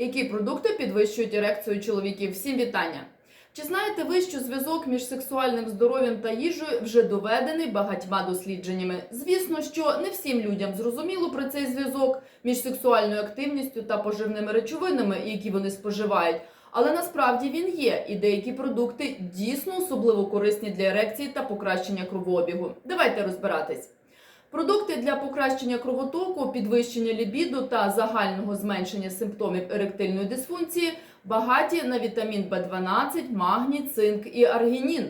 Які продукти підвищують ерекцію чоловіків? Всім вітання! Чи знаєте ви, що зв'язок між сексуальним здоров'ям та їжею вже доведений багатьма дослідженнями? Звісно, що не всім людям зрозуміло про цей зв'язок між сексуальною активністю та поживними речовинами, які вони споживають. Але насправді він є, і деякі продукти дійсно особливо корисні для ерекції та покращення кровообігу. Давайте розбиратись. Продукти для покращення кровотоку, підвищення лібіду та загального зменшення симптомів еректильної дисфункції багаті на вітамін В12, магній, цинк і аргінін.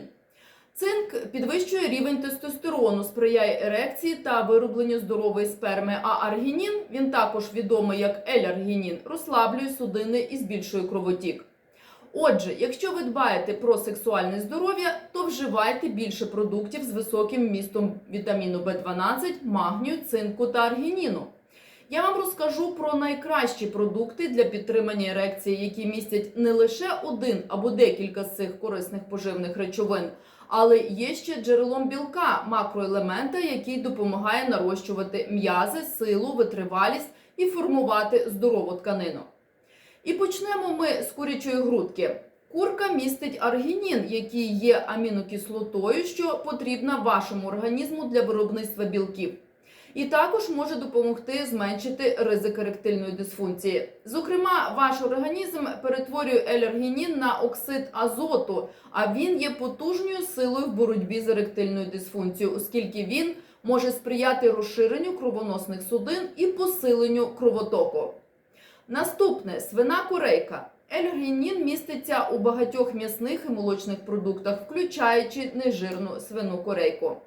Цинк підвищує рівень тестостерону, сприяє ерекції та виробленню здорової сперми. А аргінін, він також відомий як ель-аргінін, розслаблює судини і збільшує кровотік. Отже, якщо ви дбаєте про сексуальне здоров'я, то вживайте більше продуктів з високим вмістом вітаміну В12, магнію, цинку та аргініну. Я вам розкажу про найкращі продукти для підтримання ерекції, які містять не лише один або декілька з цих корисних поживних речовин, але є ще джерелом білка, макроелемента, який допомагає нарощувати м'язи, силу, витривалість і формувати здорову тканину. І почнемо ми з курячої грудки. Курка містить аргінін, який є амінокислотою, що потрібна вашому організму для виробництва білків. І також може допомогти зменшити ризик еректильної дисфункції. Зокрема, ваш організм перетворює елергінін на оксид азоту, а він є потужною силою в боротьбі з еректильною дисфункцією, оскільки він може сприяти розширенню кровоносних судин і посиленню кровотоку. Наступне свина корейка. Ельгінін міститься у багатьох м'ясних і молочних продуктах, включаючи нежирну свину корейку.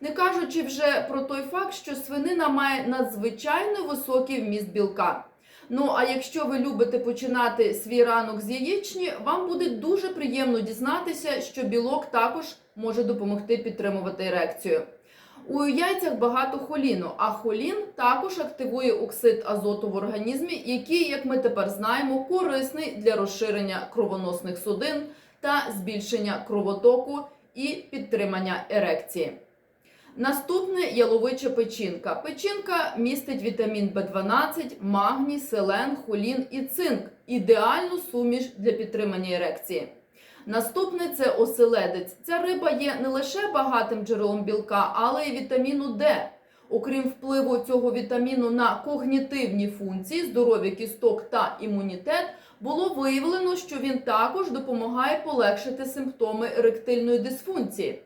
Не кажучи вже про той факт, що свинина має надзвичайно високий вміст білка. Ну а якщо ви любите починати свій ранок з яєчні, вам буде дуже приємно дізнатися, що білок також може допомогти підтримувати ерекцію. У яйцях багато холіну, а холін також активує оксид азоту в організмі, який, як ми тепер знаємо, корисний для розширення кровоносних судин та збільшення кровотоку і підтримання ерекції. Наступне яловича печінка. Печінка містить вітамін В12, магній, селен, холін і цинк. Ідеальну суміш для підтримання ерекції. Наступне це оселедець. Ця риба є не лише багатим джерелом білка, але й вітаміну Д. Окрім впливу цього вітаміну на когнітивні функції, здоров'я кісток та імунітет, було виявлено, що він також допомагає полегшити симптоми еректильної дисфункції.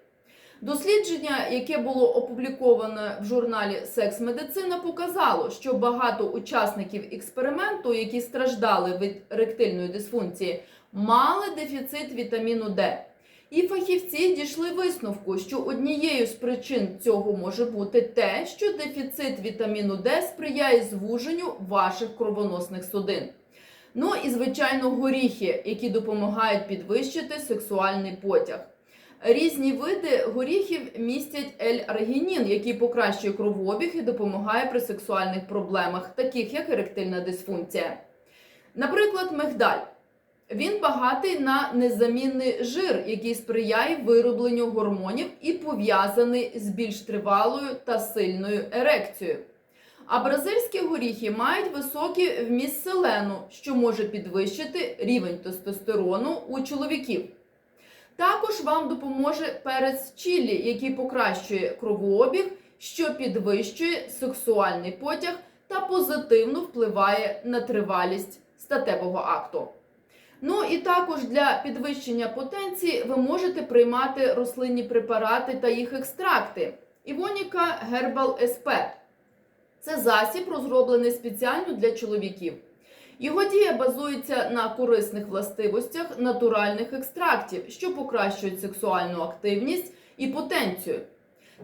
Дослідження, яке було опубліковане в журналі Секс Медицина, показало, що багато учасників експерименту, які страждали від еректильної дисфункції, мали дефіцит вітаміну Д. І фахівці дійшли висновку, що однією з причин цього може бути те, що дефіцит вітаміну Д сприяє звуженню ваших кровоносних судин. Ну і звичайно горіхи, які допомагають підвищити сексуальний потяг. Різні види горіхів містять L-аргінін, який покращує кровообіг і допомагає при сексуальних проблемах, таких як еректильна дисфункція. Наприклад, мигдаль. Він багатий на незамінний жир, який сприяє виробленню гормонів і пов'язаний з більш тривалою та сильною ерекцією. А бразильські горіхи мають високий вміст селену, що може підвищити рівень тестостерону у чоловіків. Також вам допоможе перець чілі, який покращує кровообіг, що підвищує сексуальний потяг та позитивно впливає на тривалість статевого акту. Ну і також для підвищення потенції ви можете приймати рослинні препарати та їх екстракти. Івоніка Гербал СП. Це засіб, розроблений спеціально для чоловіків. Його дія базується на корисних властивостях натуральних екстрактів, що покращують сексуальну активність і потенцію.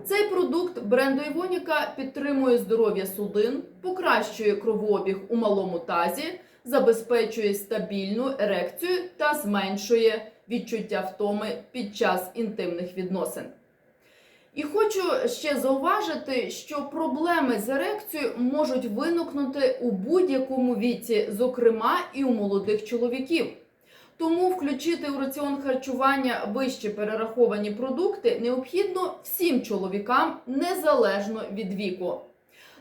Цей продукт бренду Івоніка підтримує здоров'я судин, покращує кровообіг у малому тазі, забезпечує стабільну ерекцію та зменшує відчуття втоми під час інтимних відносин. І хочу ще зауважити, що проблеми з ерекцією можуть виникнути у будь-якому віці, зокрема і у молодих чоловіків. Тому включити у раціон харчування вище перераховані продукти необхідно всім чоловікам незалежно від віку.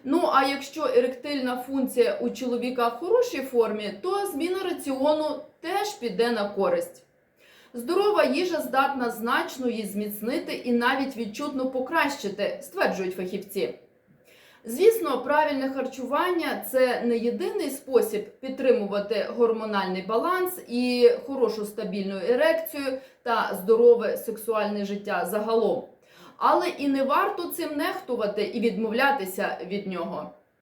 Ну а якщо еректильна функція у чоловіка в хорошій формі, то зміна раціону теж піде на користь. Здорова їжа здатна значно її зміцнити і навіть відчутно покращити, стверджують фахівці. Звісно, правильне харчування це не єдиний спосіб підтримувати гормональний баланс і хорошу стабільну ерекцію та здорове сексуальне життя загалом. Але і не варто цим нехтувати і відмовлятися від нього.